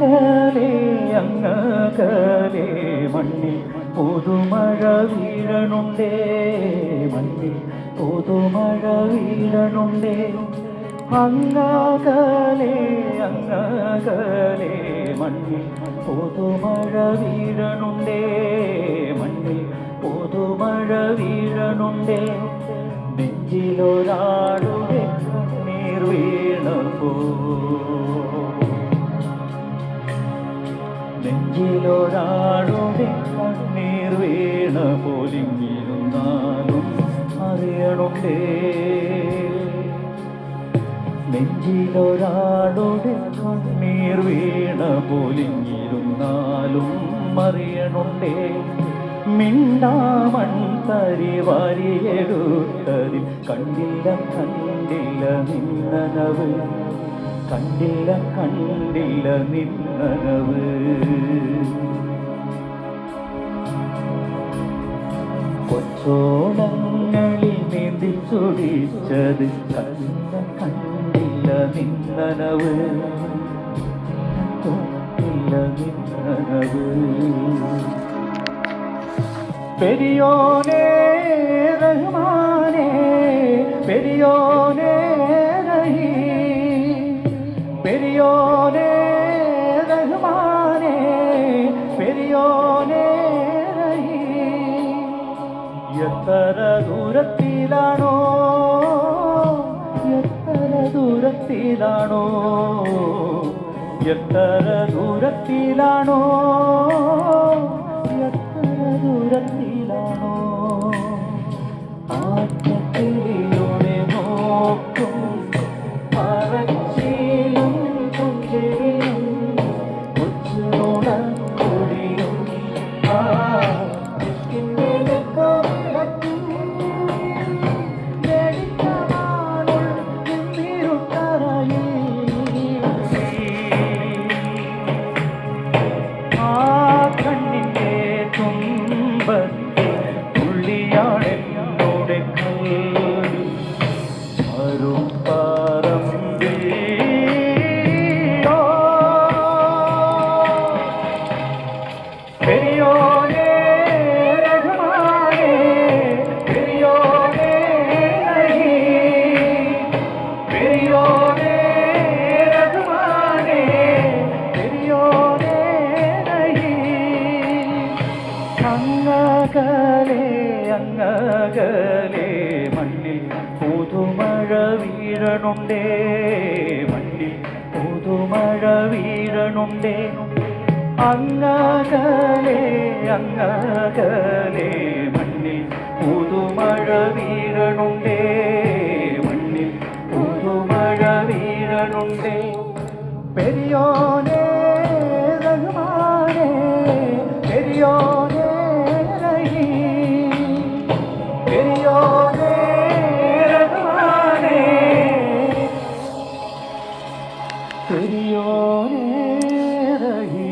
അങ്ങകലെ അങ്ങകലെ മണ്ണിൽ പുതുമഴ വീഴണുണ്ടേ മണ്ണിൽ പുതുമഴ വീഴണുണ്ടേ. അങ്ങകലെ അങ്ങകലെ മണ്ണിൽ പുതുമഴ വീഴണുണ്ടേ മണ്ണിൽ പുതുമഴ വീഴണുണ്ടേ. നെഞ്ചിലൊരാളുടെ നീർ വീണപ്പോ നെഞ്ചിലൊരാളുടെ കണ്ണീർ വീണ പോലിങ്ങിരുന്നാലും അറിയണുണ്ടേ നെഞ്ചിലൊരാളുടെ കണ്ണീർ വീണ പോലിങ്ങിരുന്നാലും അറിയണുണ്ടേ മിണ്ടാമൺ തരി വാരിയെടുത്തതിൽ കണ്ടില്ല കണ്ടില്ല നിന്നനവ്. കണ്ടില്ല കണ്ടില്ല നിന്നനവ്. കൊച്ചോളങ്ങളിൽ നീന്തി ചൊടിച്ചത് കണ്ട കണ്ടില്ല നിന്നനവ്. തൊട്ടില്ല നിന്നനവ്. പെരിയോനേ റഹ്മാനേ പെരിയോനേ പെരിയോനേ എത്ര ദൂരത്തിലാണോ എത്ര ദൂരത്തിലാണോ എത്ര ദൂരത്തിലാണോ എത്ര ദൂരത്തിലാണോ ആറ്റത്തിലൂടെ നോക്കും അങ്ങകലെ അങ്ങകലെ മണ്ണിൽ പുതുമഴ വീഴണുണ്ടേ മണ്ണിൽ പുതുമഴ വീഴണുണ്ടേ. അങ്ങകലെ അങ്ങകലെ മണ്ണിൽ പുതുമഴ വീഴണുണ്ടേ മണ്ണിൽ പുതുമഴ വീഴണുണ്ടേ. പെരിയോനേ forever.